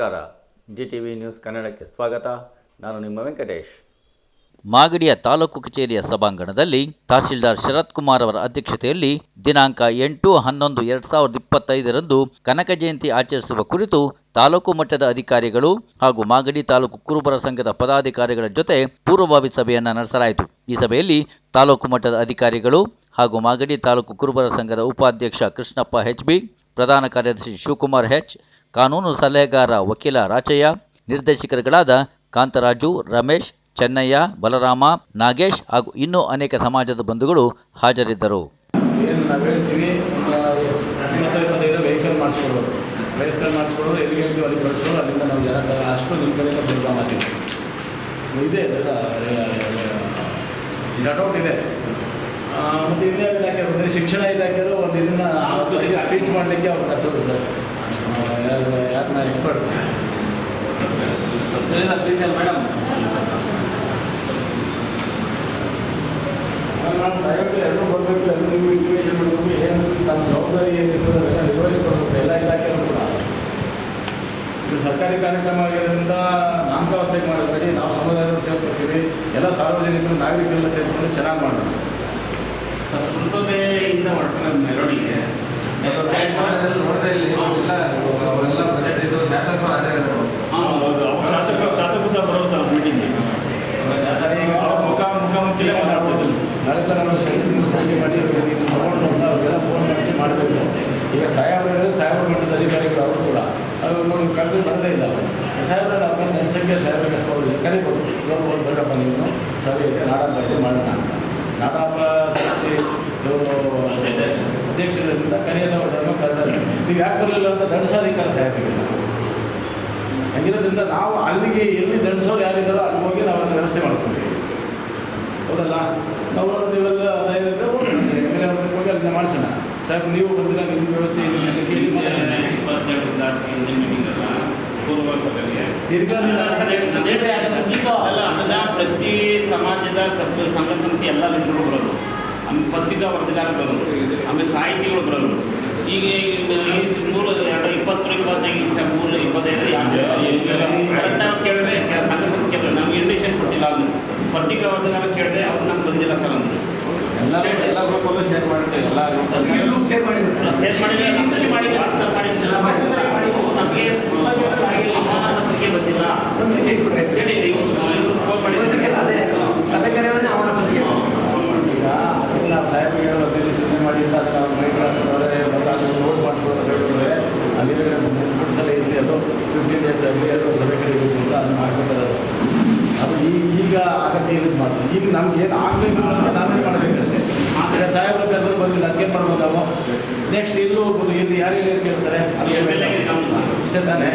ನಮಸ್ಕಾರ. G T V news ಕನ್ನಡಕ್ಕೆ ಸ್ವಾಗತ. ನಾನು ನಿಮ್ಮ ವೆಂಕಟೇಶ್. ಮಾಗಡಿಯ ತಾಲೂಕು ಕಚೇರಿಯ ಸಭಾಂಗಣದಲ್ಲಿ ತಹಶೀಲ್ದಾರ್ ಶರತ್ ಕುಮಾರ್ ಅವರ ಅಧ್ಯಕ್ಷತೆಯಲ್ಲಿ ದಿನಾಂಕ ಎಂಟು ಹನ್ನೊಂದು ಎರಡ್ ಸಾವಿರದ ಇಪ್ಪತ್ತೈದರಂದು ಕನಕ ಜಯಂತಿ ಆಚರಿಸುವ ಕುರಿತು ತಾಲೂಕು ಮಟ್ಟದ ಅಧಿಕಾರಿಗಳು ಹಾಗೂ ಮಾಗಡಿ ತಾಲೂಕು ಕುರುಬರ ಸಂಘದ ಪದಾಧಿಕಾರಿಗಳ ಜೊತೆ ಪೂರ್ವಭಾವಿ ಸಭೆಯನ್ನು ನಡೆಸಲಾಯಿತು. ಈ ಸಭೆಯಲ್ಲಿ ತಾಲೂಕು ಮಟ್ಟದ ಅಧಿಕಾರಿಗಳು ಹಾಗೂ ಮಾಗಡಿ ತಾಲೂಕು ಕುರುಬರ ಸಂಘದ ಉಪಾಧ್ಯಕ್ಷ ಕೃಷ್ಣಪ್ಪ ಹೆಚ್ಬಿ ಪ್ರಧಾನ ಕಾರ್ಯದರ್ಶಿ ಶಿವಕುಮಾರ್ ಹೆಚ್ ಕಾನೂನು ಸಲಹೆಗಾರ ವಕೀಲ ರಾಚಯ್ಯ, ನಿರ್ದೇಶಕರುಗಳಾದ ಕಾಂತರಾಜು, ರಮೇಶ್, ಚೆನ್ನಯ್ಯ, ಬಲರಾಮ, ನಾಗೇಶ್ ಹಾಗೂ ಇನ್ನೂ ಅನೇಕ ಸಮಾಜದ ಬಂಧುಗಳು ಹಾಜರಿದ್ದರು. ಮತ್ತು ಇದೇ ಇಲಾಖೆ ಶಿಕ್ಷಣ ಇಲಾಖೆದು ಒಂದು ಇದನ್ನ ಸ್ಪೀಚ್ ಮಾಡಲಿಕ್ಕೆ ಅವ್ರು ಕಳಿಸೋದು ಸರ್. ಯಾರನ್ನ ಎಕ್ಸ್ಪರ್ಟ್ ಮೇಡಮ್ ನಾವು ದಯವಿಟ್ಟು ಎಲ್ಲರೂ ಬರಬೇಕು ಎಲ್ಲರೂ ನೀವು ಇನ್ವಿಟೇಷನ್ ಮಾಡಬೇಕು ಏನು ತಮ್ಮ ಜವಾಬ್ದಾರಿ ಏನಿರ್ತದೆ ನಿರ್ವಹಿಸ್ಕೊಡ್ಬೇಕು ಎಲ್ಲ ಕೂಡ. ಇದು ಸರ್ಕಾರಿ ಕಾರ್ಯಕ್ರಮ ಆಗಿರೋದ್ರಿಂದ ನಾಮಕಾವಸ್ಥೆಗೆ ಮಾಡಬೇಡಿ ನಾವು ಸಮುದಾಯದವರು ಸೇರ್ಕೊಳ್ತೀವಿ ಎಲ್ಲ ಸಾರ್ವಜನಿಕರು ನಾಗರಿಕರೆಲ್ಲ ಸೇರ್ಕೊಂಡು ಚೆನ್ನಾಗಿ ಮಾಡೋಣ. ಪುರಸಭೆಯಿಂದ ಹೊರಟಿನ ಮೆರವಣಿಗೆ ಶಾಸಕ ಶಾಸಕರು ಸಹ ಬರೋದು ಸರ್ ಮೀಟಿಂಗ್ ಈಗ ಮುಖ ಮುಖಾಮುಖಿಲೇ ಮಾತಾಡ್ಬೋದು. ನಾಳೆ ಥರ ನಾವು ಶಕ್ತಿ ಭೇಟಿ ಮಾಡಿ ಇದು ತಗೊಂಡು ಅವ್ರಿಗೆಲ್ಲ ಫೋನ್ ಮಾಡಿಸಿ ಮಾಡಬೇಕು. ಈಗ ಸಾಹೇಬ್ರು ಸಾಹೇಬ್ರ ಮಟ್ಟದ ಅಧಿಕಾರಿಗಳು ಅವರು ಕೂಡ. ಅವರು ಕರೆದು ಬರದೇ ಇಲ್ಲ ಅವರು. ಸಾಹೇಬ್ರ ಅವ್ರ ಜನಸಂಖ್ಯೆ ಸಾಹೇಬ್ರಿಗೆ ಅಷ್ಟೊಂದು ಕರಿಬೋದು. ನೋಡ್ಬೋದು ಬೇಕಪ್ಪ ನೀವು ಸಭೆಯಲ್ಲಿ ನಾಡಹಬ್ಬ ಇದೆ, ಮಾಡೋಣ ಅಂತ. ನಾಡಹಬ್ಬ ಸಮಿತಿ ಇವರು ಅಧ್ಯಕ್ಷರಿಂದ ಕರೆಯೋದು ಅವ್ರನ್ನ ಕರೆದಾಗ ನೀವು ಯಾಕೆ ಬರಲಿಲ್ಲ ಅಂತ ದಂಡಸಾಧಿಕಾರ ಸಾಹೇಬ್ರಿಗೆ? ಹಂಗಿರೋದ್ರಿಂದ ನಾವು ಅಲ್ಲಿಗೆ ಎಲ್ಲಿ ದಂಡಿಸೋರು ಯಾರಿದ್ದಾರೋ ಅಲ್ಲಿ ಹೋಗಿ ನಾವು ಅದನ್ನು ವ್ಯವಸ್ಥೆ ಮಾಡ್ಕೊಂಡ್ವಿ ಹೌದಲ್ಲ ನಾವು ನೀವೆಲ್ಲ ಅದಾಗಿದ್ರೆ ಎಂ ಎಲ್ ಹೋಗಿ ಅದನ್ನ ಮಾಡಿಸೋಣ. ಸಾಹೇಬ್ ನೀವು ಬಂದಿಲ್ಲ ನಿಮ್ಮ ವ್ಯವಸ್ಥೆ ಏನಿಲ್ಲ ಅಂತ ಕೇಳಿ ಅದನ್ನ ಪ್ರತಿ ಸಮಾಜದ ಸಬ್ ಸಂಘ ಸಮಿತಿ ಎಲ್ಲ ಲೀಡರ್ಗಳು ಬರೋದು. ಆಮೇಲೆ ಪತ್ರಿಕಾ ವರದಿಗಾರ ಬರೋದು. ಆಮೇಲೆ ಸಾಹಿತಿಗಳು ಬರೋದು. ಈಗ ಮೂರು ಎರಡು ಇಪ್ಪತ್ತು ಇಪ್ಪತ್ತೈದು ಮೂರು ಇಪ್ಪತ್ತೈದು ಕರೆಕ್ಟಾಗಿ ಕೇಳಿದ್ರೆ ಸ- ಸಂಘ ಸಮಿತಿ ಕೇಳಿದ್ರೆ ನಮ್ಗೆ ಇನ್ವಿಟೇಷನ್ ಕೊಟ್ಟಿಲ್ಲ ಪತ್ರಿಕಾ ವರದಿಗಾರ ಕೇಳಿದೆ ಅವ್ರು ನಮ್ಗೆ ಬಂದಿಲ್ಲ ಸರ್ ಅಂದರು. ಎಲ್ಲ ಎಲ್ಲ ಗ್ರೂಪಲ್ಲೂ ಶೇರ್ ಮಾಡಿರ್ತೀವಿ ಎಲ್ಲ ಗ್ರೂಪ್ ಸೇರ್. ಮಾಡಿದ್ರೆ ಅಸಲಿ ಮಾಡಿ ವಾಟ್ಸಪ್ ಮಾಡಿದ್ರೆ. ನಮಗೆ ಪತ್ರಿಕೆ ಬಂದಿಲ್ಲ ಹೇಳಿ ಇವ್ರು ಫೋನ್ ಮಾಡಿದ್ರೆ ಈಗ ನಾವು ಸಾಹೇಬ್ರಿಗೆ ಹೇಳೋದು ಹದಿನೈದು ಸಿದ್ಧೆ ಮಾಡಿ ಅಂತ ಅದನ್ನ ಅವ್ರು ಮೈಕ್ ಹಾಕಿದ್ರೆ ಬಂದಾಗ ನೋಟ್ ಮಾಡಿಸ್ಬೋದು ಹೇಳಿದ್ರೆ ಅಲ್ಲಿ ಬಿಡ್ತಲೇ ಇರಲಿ ಅದು ಫಿಫ್ಟೀನ್ ಡೇಸ್ ಆಗಲಿ ಅದು ಸಭೆ ಕರೀಬೇಕು ಅಂತ ಅದನ್ನ ಮಾಡ್ಕೊತಾರೆ ಅದು. ಅದು ಈಗ ಈಗ ಆಗತ್ತೆ ಇದು ಮಾಡ್ತೀವಿ ಈಗ ನಮ್ಗೆ ಏನು ಆಗಬೇಕು ಅಂತ ನಾವೇ ಮಾಡಬೇಕಷ್ಟೇ ಈಗ ಸಾಹೇಬ್ರ ಕರೆದ್ರು ಬಂದಿಲ್ಲ ನೆಕ್ಸ್ಟ್ ಇಲ್ಲೂ ಹೋಗ್ಬೋದು? ಇಲ್ಲಿ ಯಾರು ಏನು ಕೇಳ್ತಾರೆ? ಅಲ್ಲಿ ಇಷ್ಟೇ ತಾನೇ?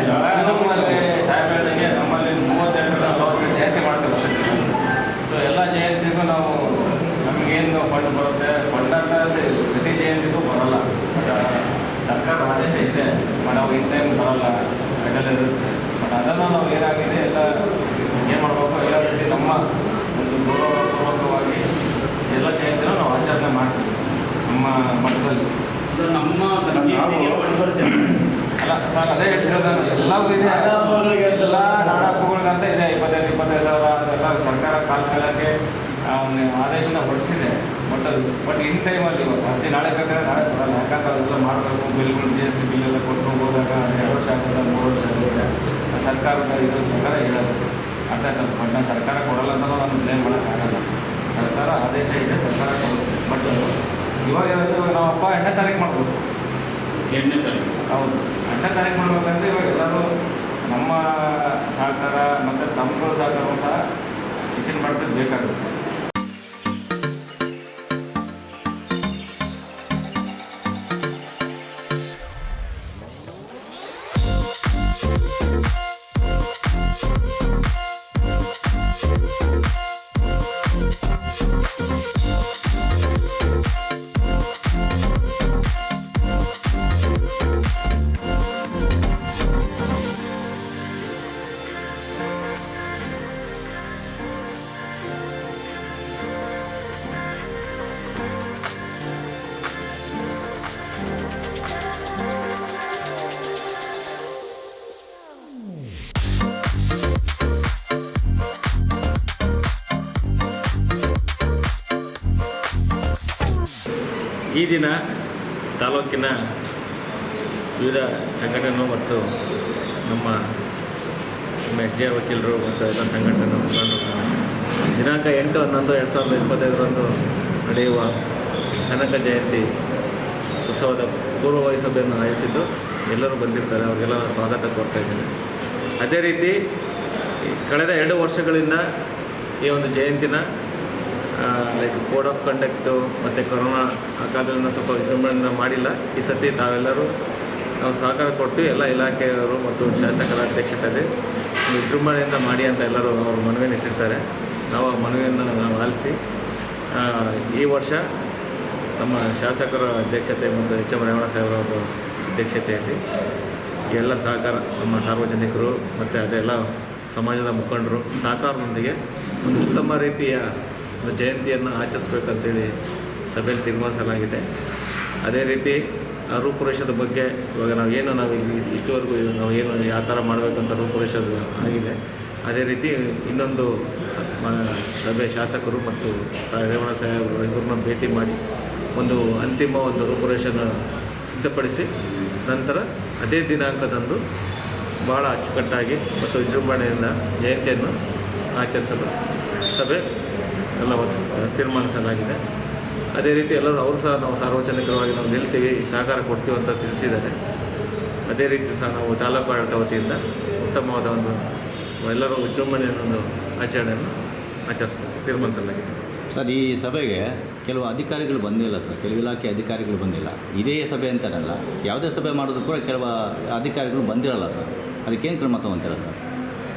ನಮ್ಮಲ್ಲಿ ಮೂವತ್ತೆಂಟರ ಜಯಂತಿ ಮಾಡ್ತೀವಿ ವರ್ಷಕ್ಕೆ. ಸೊ ಎಲ್ಲ ಜಯಂತಿಗೂ ನಾವು ನಮಗೇನು ಫಂಡ್ ಬರುತ್ತೆ? ಫಂಡ್ ಅಂತ ಪ್ರತಿ ಜಯಂತಿಗೂ ಬರಲ್ಲ. ಸರ್ಕಾರ ಆದೇಶ ಇದೆ. ಬಟ್ ನಾವು ಟೈಮ್ ಬರಲ್ಲ. ಅದೆಲ್ಲ ಇರುತ್ತೆ. ಬಟ್ ಅದನ್ನು ನಾವು ಏನಾಗಿದೆ ಎಲ್ಲ ಏನು ಮಾಡಬೇಕು ಎಲ್ಲ ರೀತಿ ನಮ್ಮ ಒಂದು ಗೌರವಪೂರ್ವಕವಾಗಿ ಎಲ್ಲ ಜಯಂತಿನೂ ನಾವು ಆಚರಣೆ ಮಾಡ್ತೀವಿ ನಮ್ಮ ಮಠದಲ್ಲಿ ಅದು ನಮ್ಮ ಧರ್ಮೀಯತೆಗೆ ಒಳಗೆ ಬರುತ್ತೆ ಅಲ್ಲ ಸರ್ ಅದೇ ಹೇಳ್ತಿರೋದು ನಾನು. ಎಲ್ಲವೂ ಇದೆ ಎಲ್ಲ ನಾಡಹಬ್ಬಗಳಿಗಂತ ಇದೆ ಇಪ್ಪತ್ತೈದು ಇಪ್ಪತ್ತೈದು ಸಾವಿರ ಅದೆಲ್ಲ ಸರ್ಕಾರ ಕಾಲ ಕಾಲಕ್ಕೆ ಆದೇಶನ ಹೊರಡಿಸಿದೆ. ಬಟ್ ಅದು ಬಟ್ ಇನ್ ಟೈಮಲ್ಲಿ ಇವತ್ತು ಅರ್ಜಿ ನಾಳೆ ಬೇಕಾದ್ರೆ ನಾಳೆ ಕೊಡಲ್ಲ. ಯಾಕಂದ್ರೆ ಅದೆಲ್ಲ ಮಾಡಬೇಕು ಬಿಲ್ಗಳು ಜಿ ಎಸ್ ಟಿ ಬಿಲ್ ಎಲ್ಲ ಕೊಟ್ಕೊಂಡು ಹೋದಾಗ ಎರಡು ವರ್ಷ ಆಗುತ್ತೆ ಮೂರು ವರ್ಷ ಆಗುತ್ತೆ ಆ ಸರ್ಕಾರದ ಇದ್ರ ಪ್ರಕಾರ ಹೇಳೋದು. ಅರ್ಥ ಆಯ್ತಲ್ಲ ಬಟ್ ನಾನು ಸರ್ಕಾರ ಕೊಡಲ್ಲ ಅಂತ ನಾನು ಬ್ಲೇಮ್ ಮಾಡೋಕ್ಕಾಗಲ್ಲ ಸರ್ಕಾರ ಆದೇಶ ಇದೆ ಸರ್ಕಾರ ಕೊಡುತ್ತೆ. ಬಟ್ ಇವಾಗ ಏನಂತ ಇವಾಗ ನಾವು ಹಬ್ಬ ಎಂಟನೇ ತಾರೀಕು ಮಾಡ್ಬೋದು. ಎಂಟನೇ ತಾರೀಕು. ಹೌದು. ಎಂಟನೇ ಮಾಡಬೇಕಂದ್ರೆ ಇವಾಗ ಎಲ್ಲರೂ ನಮ್ಮ ಸಹಕಾರ ಮತ್ತು ತಮ್ಮಗಳ ಸಹಕಾರವೂ ಸಹ ಹೆಚ್ಚಿನ ಮಟ್ಟದಲ್ಲಿ ಬೇಕಾಗುತ್ತೆ. ಈ ದಿನ ತಾಲೂಕಿನ ವಿವಿಧ ಸಂಘಟನೆಗಳು ಮತ್ತು ನಮ್ಮ ನಮ್ಮ ಎಸ್ ಆರ್ ವಕೀಲರು ಮತ್ತು ಎಲ್ಲ ಸಂಘಟನೆ ದಿನಾಂಕ ಎಂಟು ಹನ್ನೊಂದು ಎರಡು ಸಾವಿರದ ಇಪ್ಪತ್ತೈದರಂದು ನಡೆಯುವ ಕನಕ ಜಯಂತಿ ಉತ್ಸವದ ಪೂರ್ವಭಾವಿ ಸಭೆಯನ್ನು ಆಯೋಜಿಸಿದ್ದು ಎಲ್ಲರೂ ಬಂದಿರ್ತಾರೆ, ಅವರಿಗೆಲ್ಲ ಸ್ವಾಗತ ಕೊಡ್ತಾ ಇದ್ದೇನೆ. ಅದೇ ರೀತಿ ಕಳೆದ ಎರಡು ವರ್ಷಗಳಿಂದ ಈ ಒಂದು ಜಯಂತಿನ ಲೈಕ್ ಕೋಡ್ ಆಫ್ ಕಂಡಕ್ಟು ಮತ್ತು ಕೊರೋನಾ ಕಾಲದಲ್ಲಿ ಸ್ವಲ್ಪ ವಿಜೃಂಭಣೆ ಮಾಡಿಲ್ಲ. ಈ ಸತಿ ತಾವೆಲ್ಲರೂ ನಾವು ಸಹಕಾರ ಕೊಟ್ಟು ಎಲ್ಲ ಇಲಾಖೆಯವರು ಮತ್ತು ಶಾಸಕರ ಅಧ್ಯಕ್ಷತೆಯಲ್ಲಿ ವಿಜೃಂಭಣೆಯಿಂದ ಮಾಡಿ ಅಂತ ಎಲ್ಲರೂ ಅವರು ಮನವಿಯನ್ನು ಇಟ್ಟಿರ್ತಾರೆ. ನಾವು ಆ ಮನವಿಯನ್ನು ನಾವು ಆಲಿಸಿ ಈ ವರ್ಷ ನಮ್ಮ ಶಾಸಕರ ಅಧ್ಯಕ್ಷತೆ ಮತ್ತು ಎಚ್ ಎಂ ರೇವಣ ಸಾಹೇಬರ ಅಧ್ಯಕ್ಷತೆಯಲ್ಲಿ ಎಲ್ಲ ಸಹಕಾರ ನಮ್ಮ ಸಾರ್ವಜನಿಕರು ಮತ್ತು ಅದೆಲ್ಲ ಸಮಾಜದ ಮುಖಂಡರು ಸಹಕಾರದೊಂದಿಗೆ ಒಂದು ಉತ್ತಮ ರೀತಿಯ ಜಯಂತಿಯನ್ನು ಆಚರಿಸ್ಬೇಕಂತೇಳಿ ಸಭೆಯಲ್ಲಿ ತೀರ್ಮಾನಿಸಲಾಗಿದೆ. ಅದೇ ರೀತಿ ರೂಪುರೇಷದ ಬಗ್ಗೆ ಇವಾಗ ನಾವು ಏನು ನಾವು ಇಲ್ಲಿ ಇಷ್ಟುವರೆಗೂ ನಾವು ಏನು ಯಾವ ಥರ ಮಾಡಬೇಕಂತ ರೂಪುರೇಷ ಆಗಿದೆ. ಅದೇ ರೀತಿ ಇನ್ನೊಂದು ಸಭೆ ಶಾಸಕರು ಮತ್ತು ರೇವಣ ಸಾಹೇಬರು ಇವ್ರನ್ನ ಭೇಟಿ ಮಾಡಿ ಒಂದು ಅಂತಿಮ ಒಂದು ರೂಪುರೇಷನ ಸಿದ್ಧಪಡಿಸಿ ನಂತರ ಅದೇ ದಿನಾಂಕದಂದು ಭಾಳ ಅಚ್ಚುಕಟ್ಟಾಗಿ ಮತ್ತು ವಿಜೃಂಭಣೆಯಿಂದ ಜಯಂತಿಯನ್ನು ಆಚರಿಸಲು ಸಭೆ ಎಲ್ಲ ತೀರ್ಮಾನಿಸಲಾಗಿದೆ ಅದೇ ರೀತಿ ಎಲ್ಲರೂ, ಅವರು ಸಹ ನಾವು ಸಾರ್ವಜನಿಕರವಾಗಿ ನಾವು ನಿಲ್ತೀವಿ ಸಹಕಾರ ಕೊಡ್ತೀವಿ ಅಂತ ತಿಳಿಸಿದ್ದಾರೆ. ಅದೇ ರೀತಿ ಸಹ ನಾವು ತಾಲೂಕು ಆಡಳಿತ ವತಿಯಿಂದ ಉತ್ತಮವಾದ ಒಂದು, ಎಲ್ಲರೂ ವಿಜೃಂಭಣೆಯ ಒಂದು ಆಚರಣೆಯನ್ನು ಆಚರಿಸ ತೀರ್ಮಾನಿಸಲಾಗಿದೆ ಸರ್, ಈ ಸಭೆಗೆ ಕೆಲವು ಅಧಿಕಾರಿಗಳು ಬಂದಿಲ್ಲ ಸರ್, ಕೆಲವು ಇಲಾಖೆ ಅಧಿಕಾರಿಗಳು ಬಂದಿಲ್ಲ. ಇದೇ ಸಭೆ ಅಂತಾರಲ್ಲ ಯಾವುದೇ ಸಭೆ ಮಾಡಿದ್ರು ಕೂಡ ಕೆಲವು ಅಧಿಕಾರಿಗಳು ಬಂದಿರಲ್ಲ ಸರ್. ಅದಕ್ಕೇನು ಕ್ರಮ ತಗೊಂತೀರ ಸರ್?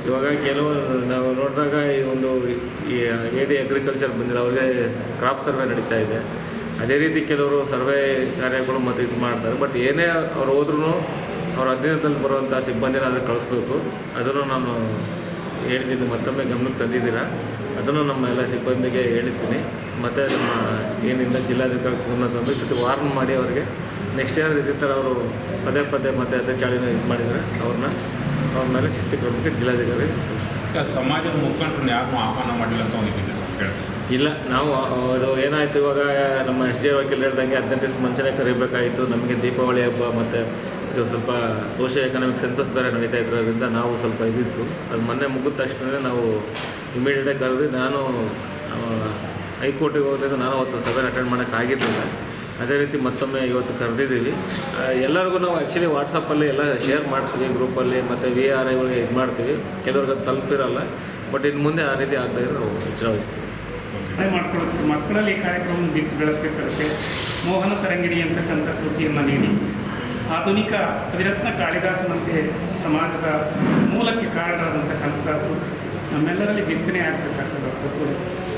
ಇವಾಗ ಕೆಲವು ನಾವು ನೋಡಿದಾಗ ಈ ಒಂದು ಡಿ ಅಗ್ರಿಕಲ್ಚರ್ ಬಂದಿಲ್ಲ ಅವ್ರಿಗೆ ಕ್ರಾಪ್ ಸರ್ವೆ ನಡೀತಾ ಇದೆ. ಅದೇ ರೀತಿ ಕೆಲವರು ಸರ್ವೆ ಕಾರ್ಯಗಳು ಮತ್ತು ಇದು ಮಾಡ್ತಾರೆ. ಬಟ್ ಏನೇ ಅವ್ರು ಹೋದ್ರೂ ಅವ್ರ ಅಧೀನದಲ್ಲಿ ಬರುವಂಥ ಸಿಬ್ಬಂದಿನ ಅದನ್ನು ಕಳಿಸ್ಬೇಕು. ಅದನ್ನು ನಾನು ಹೇಳಿದ್ದೀನಿ ಮತ್ತೊಮ್ಮೆ ಗಮನಕ್ಕೆ ತಂದಿದ್ದೀರಾ. ಅದನ್ನು ನಮ್ಮ ಎಲ್ಲ ಸಿಬ್ಬಂದಿಗೆ ಹೇಳಿರ್ತೀನಿ. ಮತ್ತು ನಮ್ಮ ಏನಿಲ್ಲ, ಜಿಲ್ಲಾಧಿಕಾರಿ ಗಮನ ತಂದು ಜೊತೆ ವಾರ್ನ್ ಮಾಡಿ ಅವರಿಗೆ. ನೆಕ್ಸ್ಟ್ ಇಯರ್ ಇದೇ ಥರ ಅವರು ಪದೇ ಪದೇ ಮತ್ತೆ ಅದೇ ಚಾಳಿನ ಇದು ಮಾಡಿದರೆ ಅವ್ರನ್ನ ಅವ್ರ ಮೇಲೆ ಶಿಸ್ತು ಕ್ರಮಕ್ಕೆ ಜಿಲ್ಲಾಧಿಕಾರಿ ಸಮಾಜದ ಮುಖಂಡರನ್ನ ಯಾರು ಆಹ್ವಾನ ಮಾಡಿಲ್ಲ ಅಂತ ಇಲ್ಲ ನಾವು ಅದು ಏನಾಯಿತು ಇವಾಗ ನಮ್ಮ ಎಸ್ ಡಿ ವಕೀಲ್ ಹೇಳ್ದಂಗೆ ಹದಿನೈದು ದಿವಸ ಮುಂಚೆನೇ ಕರಿಬೇಕಾಯಿತು ನಮಗೆ ದೀಪಾವಳಿ ಹಬ್ಬ ಮತ್ತು ಇದು ಸ್ವಲ್ಪ ಸೋಷಿಯೋ ಎಕನಾಮಿಕ್ ಸೆನ್ಸಸ್ ಬೇರೆ ನಡೀತಾ ಇರೋದ್ರಿಂದ ನಾವು ಸ್ವಲ್ಪ ಇದಿತ್ತು. ಅದು ಮೊನ್ನೆ ಮುಗಿದ ತಕ್ಷಣವೇ ನಾವು ಇಮಿಡಿಯೇಟಾಗಿ ಕರೆದು ನಾನು ಹೈಕೋರ್ಟಿಗೆ ಹೋದಾಗ ನಾನು ಅವತ್ತು ಸಭೆ ಅಟೆಂಡ್ ಮಾಡೋಕ್ಕಾಗಿರಲಿಲ್ಲ. ಅದೇ ರೀತಿ ಮತ್ತೊಮ್ಮೆ ಇವತ್ತು ಕರೆದಿದ್ದೀವಿ ಎಲ್ಲರಿಗೂ ನಾವು ಆ್ಯಕ್ಚುಲಿ ವಾಟ್ಸಪ್ಪಲ್ಲಿ ಎಲ್ಲ ಶೇರ್ ಮಾಡ್ತೀವಿ ಗ್ರೂಪಲ್ಲಿ ಮತ್ತು ವಿ ಆರ್ ಐಗಳಿಗೆ ಇದು ಮಾಡ್ತೀವಿ. ಕೆಲವ್ರಿಗೆ ಅದು ತಲುಪಿರಲ್ಲ ಬಟ್ ಇನ್ನು ಮುಂದೆ ಆ ರೀತಿ ಆಗದೆ ನಾವು ಎಚ್ಚರ ಅದೇ ಮಕ್ಕಳಲ್ಲಿ ಈ ಕಾರ್ಯಕ್ರಮ ಬಿತ್ತು ಬೆಳೆಸಬೇಕಾಗುತ್ತೆ. ಮೋಹನ ತರಂಗಿಣಿ ಅಂತಕ್ಕಂಥ ಕೃತಿಯನ್ನು ನೀಡಿ. ಆಧುನಿಕ ಕವಿರತ್ನ ಕಾಳಿದಾಸನಂತೆ ಸಮಾಜದ ಮೂಲಕ್ಕೆ ಕಾರಣರಾದಂಥ ಕನಕದಾಸರು ನಮ್ಮೆಲ್ಲರಲ್ಲಿ ಬಿತ್ತನೆ ಆಗ್ತಕ್ಕಂಥದ್ದು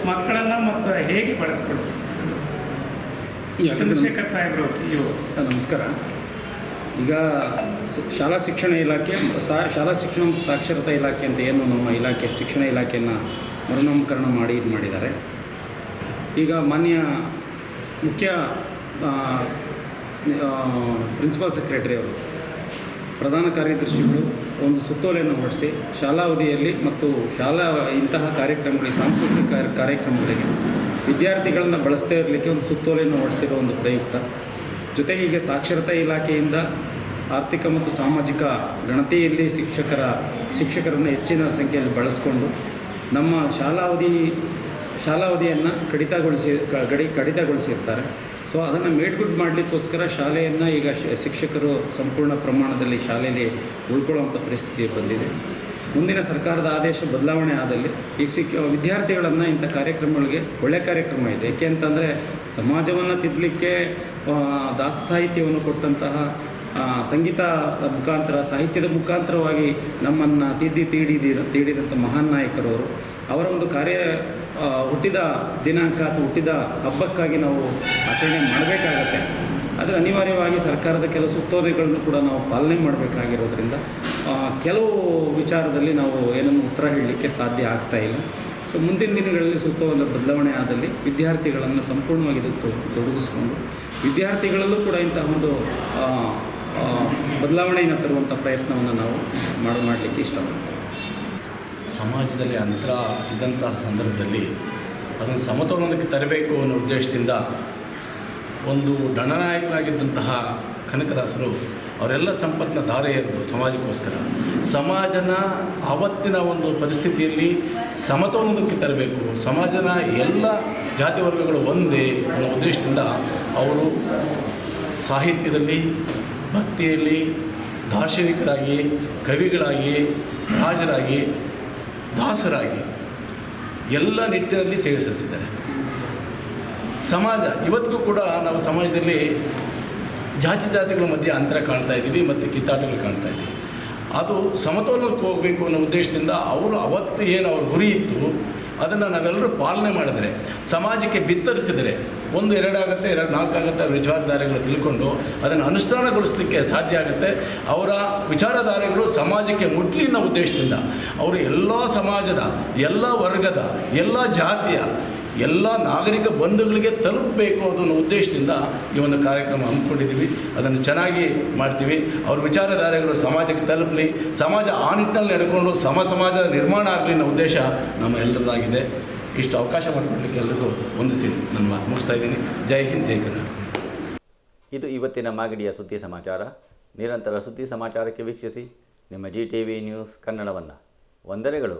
ಮಕ್ಕಳನ್ನು ಮತ್ತು ಹೇಗೆ ಬಳಸ್ಕೊಳ್ಬೇಕು ಚಂದ್ರಶೇಖರ್ ಸಾಹೇಬ್ರು ಇವು ನಮಸ್ಕಾರ. ಈಗ ಶಾಲಾ ಶಿಕ್ಷಣ ಇಲಾಖೆ ಸಾ ಶಾಲಾ ಶಿಕ್ಷಣ ಮತ್ತು ಸಾಕ್ಷರತಾ ಇಲಾಖೆ ಅಂತ ಏನು ನಮ್ಮ ಇಲಾಖೆ ಶಿಕ್ಷಣ ಇಲಾಖೆಯನ್ನು ಮರುನಾಮಕರಣ ಮಾಡಿ ಇದು ಮಾಡಿದ್ದಾರೆ. ಈಗ ಮಾನ್ಯ ಮುಖ್ಯ ಪ್ರಿನ್ಸಿಪಾಲ್ ಸೆಕ್ರೆಟರಿ ಅವರು ಪ್ರಧಾನ ಕಾರ್ಯದರ್ಶಿಗಳು ಒಂದು ಸುತ್ತೋಲೆಯನ್ನು ಹೊರಡಿಸಿ ಶಾಲಾವಧಿಯಲ್ಲಿ ಮತ್ತು ಶಾಲಾ ಇಂತಹ ಕಾರ್ಯಕ್ರಮಗಳಿಗೆ ಸಾಂಸ್ಕೃತಿಕ ಕಾರ್ಯ- ಕಾರ್ಯಕ್ರಮಗಳಿಗೆ ವಿದ್ಯಾರ್ಥಿಗಳನ್ನು ಬಳಸದೇ ಇರಲಿಕ್ಕೆ ಒಂದು ಸುತ್ತೋಲೆಯನ್ನು ಹೊರಡಿಸಿರೋ ಒಂದು ಪ್ರಯುಕ್ತ. ಜೊತೆಗೆ ಈಗ ಸಾಕ್ಷರತಾ ಇಲಾಖೆಯಿಂದ ಆರ್ಥಿಕ ಮತ್ತು ಸಾಮಾಜಿಕ ಗಣತಿಯಲ್ಲಿ ಶಿಕ್ಷಕರ, ಶಿಕ್ಷಕರನ್ನು ಹೆಚ್ಚಿನ ಸಂಖ್ಯೆಯಲ್ಲಿ ಬಳಸಿಕೊಂಡು ನಮ್ಮ ಶಾಲಾವಧಿ, ಶಾಲಾವಧಿಯನ್ನು ಕಡಿತಗೊಳಿಸಿ ಗಡಿ ಕಡಿತಗೊಳಿಸಿರ್ತಾರೆ. ಸೊ, ಅದನ್ನು ಮೇಡ್ಗುಡ್ ಮಾಡಲಿಕ್ಕೋಸ್ಕರ ಶಾಲೆಯನ್ನು ಈಗ ಶಿಕ್ಷಕರು ಸಂಪೂರ್ಣ ಪ್ರಮಾಣದಲ್ಲಿ ಶಾಲೆಯಲ್ಲಿ ಉಳ್ಕೊಳ್ಳುವಂಥ ಪರಿಸ್ಥಿತಿ ಬಂದಿದೆ. ಮುಂದಿನ ಸರ್ಕಾರದ ಆದೇಶ ಬದಲಾವಣೆ ಆದಲ್ಲಿ ಈಗ ಸಿಕ್ಕ ವಿದ್ಯಾರ್ಥಿಗಳನ್ನು ಇಂಥ ಕಾರ್ಯಕ್ರಮಗಳಿಗೆ ಒಳ್ಳೆಯ ಕಾರ್ಯಕ್ರಮ ಇದೆ. ಏಕೆ ಅಂತಂದರೆ ಸಮಾಜವನ್ನು ತಿದ್ದಲಿಕ್ಕೆ ದಾಸ ಸಾಹಿತ್ಯವನ್ನು ಕೊಟ್ಟಂತಹ ಸಂಗೀತ ಮುಖಾಂತರ, ಸಾಹಿತ್ಯದ ಮುಖಾಂತರವಾಗಿ ನಮ್ಮನ್ನು ತಿದ್ದಿ ತೀಡಿದಿರ ತೀಡಿದಂಥ ಮಹಾನ್ ನಾಯಕರವರು. ಅವರ ಒಂದು ಕಾರ್ಯ ಹುಟ್ಟಿದ ದಿನಾಂಕ ಅಥವಾ ಹುಟ್ಟಿದ ಹಬ್ಬಕ್ಕಾಗಿ ನಾವು ಆಚರಣೆ ಮಾಡಬೇಕಾಗತ್ತೆ. ಆದರೆ ಅನಿವಾರ್ಯವಾಗಿ ಸರ್ಕಾರದ ಕೆಲವು ಸುತ್ತೋಲೆಗಳನ್ನು ಕೂಡ ನಾವು ಪಾಲನೆ ಮಾಡಬೇಕಾಗಿರೋದ್ರಿಂದ ಕೆಲವು ವಿಚಾರದಲ್ಲಿ ನಾವು ಏನನ್ನು ಉತ್ತರ ಹೇಳಲಿಕ್ಕೆ ಸಾಧ್ಯ ಆಗ್ತಾ ಇಲ್ಲ. ಸೊ ಮುಂದಿನ ದಿನಗಳಲ್ಲಿ ಸುತ್ತೋಲೆ ಬದಲಾವಣೆ ಆದಲ್ಲಿ ವಿದ್ಯಾರ್ಥಿಗಳನ್ನು ಸಂಪೂರ್ಣವಾಗಿ ತೊಡಗಿಸ್ಕೊಂಡು, ವಿದ್ಯಾರ್ಥಿಗಳಲ್ಲೂ ಕೂಡ ಇಂತಹ ಒಂದು ಬದಲಾವಣೆಯನ್ನು ತರುವಂಥ ಪ್ರಯತ್ನವನ್ನು ನಾವು ಮಾಡಿ, ಮಾಡಲಿಕ್ಕೆ ಇಷ್ಟಪಡ್ತೇವೆ. ಸಮಾಜದಲ್ಲಿ ಅಂತರ ಇದ್ದಂತಹ ಸಂದರ್ಭದಲ್ಲಿ ಅದನ್ನು ಸಮತೋಲನಕ್ಕೆ ತರಬೇಕು ಅನ್ನೋ ಉದ್ದೇಶದಿಂದ ಒಂದು ದಂಡನಾಯಕರಾಗಿದ್ದಂತಹ ಕನಕದಾಸರು ಅವರೆಲ್ಲ ಸಂಪತ್ತಿನ ಧಾರೆ ಎರೆದು ಸಮಾಜಕ್ಕೋಸ್ಕರ, ಸಮಾಜನ ಆವತ್ತಿನ ಒಂದು ಪರಿಸ್ಥಿತಿಯಲ್ಲಿ ಸಮತೋಲನಕ್ಕೆ ತರಬೇಕು, ಸಮಾಜನ ಎಲ್ಲ ಜಾತಿ ವರ್ಗಗಳು ಒಂದೇ ಅನ್ನೋ ಉದ್ದೇಶದಿಂದ ಅವರು ಸಾಹಿತ್ಯದಲ್ಲಿ, ಭಕ್ತಿಯಲ್ಲಿ, ದಾರ್ಶನಿಕರಾಗಿ, ಕವಿಗಳಾಗಿ, ರಾಜರಾಗಿ, ದಾಸರಾಗಿ ಎಲ್ಲ ನಿಟ್ಟಿನಲ್ಲಿ ಸೇವೆ ಸಲ್ಲಿಸಿದ್ದಾರೆ. ಸಮಾಜ, ಇವತ್ತಿಗೂ ಕೂಡ ನಾವು ಸಮಾಜದಲ್ಲಿ ಜಾತಿ ಜಾತಿಗಳ ಮಧ್ಯೆ ಅಂತರ ಕಾಣ್ತಾ ಇದ್ದೀವಿ ಮತ್ತು ಕಿತ್ತಾಟಗಳು ಕಾಣ್ತಾ ಇದ್ದೀವಿ. ಅದು ಸಮತೋಲನಕ್ಕೆ ಹೋಗಬೇಕು ಅನ್ನೋ ಉದ್ದೇಶದಿಂದ ಅವರು ಅವತ್ತು ಏನು ಅವ್ರ ಗುರಿ ಇತ್ತು, ಅದನ್ನು ನಾವೆಲ್ಲರೂ ಪಾಲನೆ ಮಾಡಿದರೆ, ಸಮಾಜಕ್ಕೆ ಬಿತ್ತರಿಸಿದರೆ, ಒಂದು ಎರಡಾಗುತ್ತೆ ಎರಡು ನಾಲ್ಕಾಗುತ್ತೆ ಅವ್ರ ವಿಚಾರಧಾರೆಗಳು ತಿಳ್ಕೊಂಡು ಅದನ್ನು ಅನುಷ್ಠಾನಗೊಳಿಸಲಿಕ್ಕೆ ಸಾಧ್ಯ ಆಗುತ್ತೆ. ಅವರ ವಿಚಾರಧಾರೆಗಳು ಸಮಾಜಕ್ಕೆ ಮುಟ್ಲಿ ಅನ್ನೋ ಉದ್ದೇಶದಿಂದ ಅವರು ಎಲ್ಲ ಸಮಾಜದ, ಎಲ್ಲ ವರ್ಗದ, ಎಲ್ಲ ಜಾತಿಯ ಎಲ್ಲ ನಾಗರಿಕ ಬಂಧುಗಳಿಗೆ ತಲುಪಬೇಕು ಅನ್ನೋ ಉದ್ದೇಶದಿಂದ ಈ ಒಂದು ಕಾರ್ಯಕ್ರಮ ಹಮ್ಮಿಕೊಂಡಿದ್ದೀವಿ. ಅದನ್ನು ಚೆನ್ನಾಗಿ ಮಾಡ್ತೀವಿ. ಅವ್ರ ವಿಚಾರಧಾರೆಗಳು ಸಮಾಜಕ್ಕೆ ತಲುಪಲಿ, ಸಮಾಜ ಆ ನಿಟ್ಟಿನಲ್ಲಿ ನಡ್ಕೊಂಡು ಸಮ ಸಮಾಜದ ನಿರ್ಮಾಣ ಆಗಲಿ ಅನ್ನೋ ಉದ್ದೇಶ ನಮ್ಮ ಎಲ್ಲರದಾಗಿದೆ ಇಷ್ಟು ಅವಕಾಶ ಮಾಡಿಕೊಡ್ಲಿಕ್ಕೆ ಎಲ್ಲರಿಗೂ ಹೊಂದಿಸ್ತೀನಿ ನನ್ನ ಮಾತು ಮುಗಿಸ್ತಾ ಇದ್ದೀನಿ. ಜೈ ಹಿಂದ್, ಜೈ ಕನ್ನಡ ಇದು ಇವತ್ತಿನ ಮಾಗಡಿಯ ಸುದ್ದಿ ಸಮಾಚಾರ. ನಿರಂತರ ಸುದ್ದಿ ಸಮಾಚಾರಕ್ಕೆ ವೀಕ್ಷಿಸಿ. ನಿಮ್ಮ ಜಿ ಟಿ ವಿ ನ್ಯೂಸ್ ಕನ್ನಡವನ್ನು. ವಂದನೆಗಳು.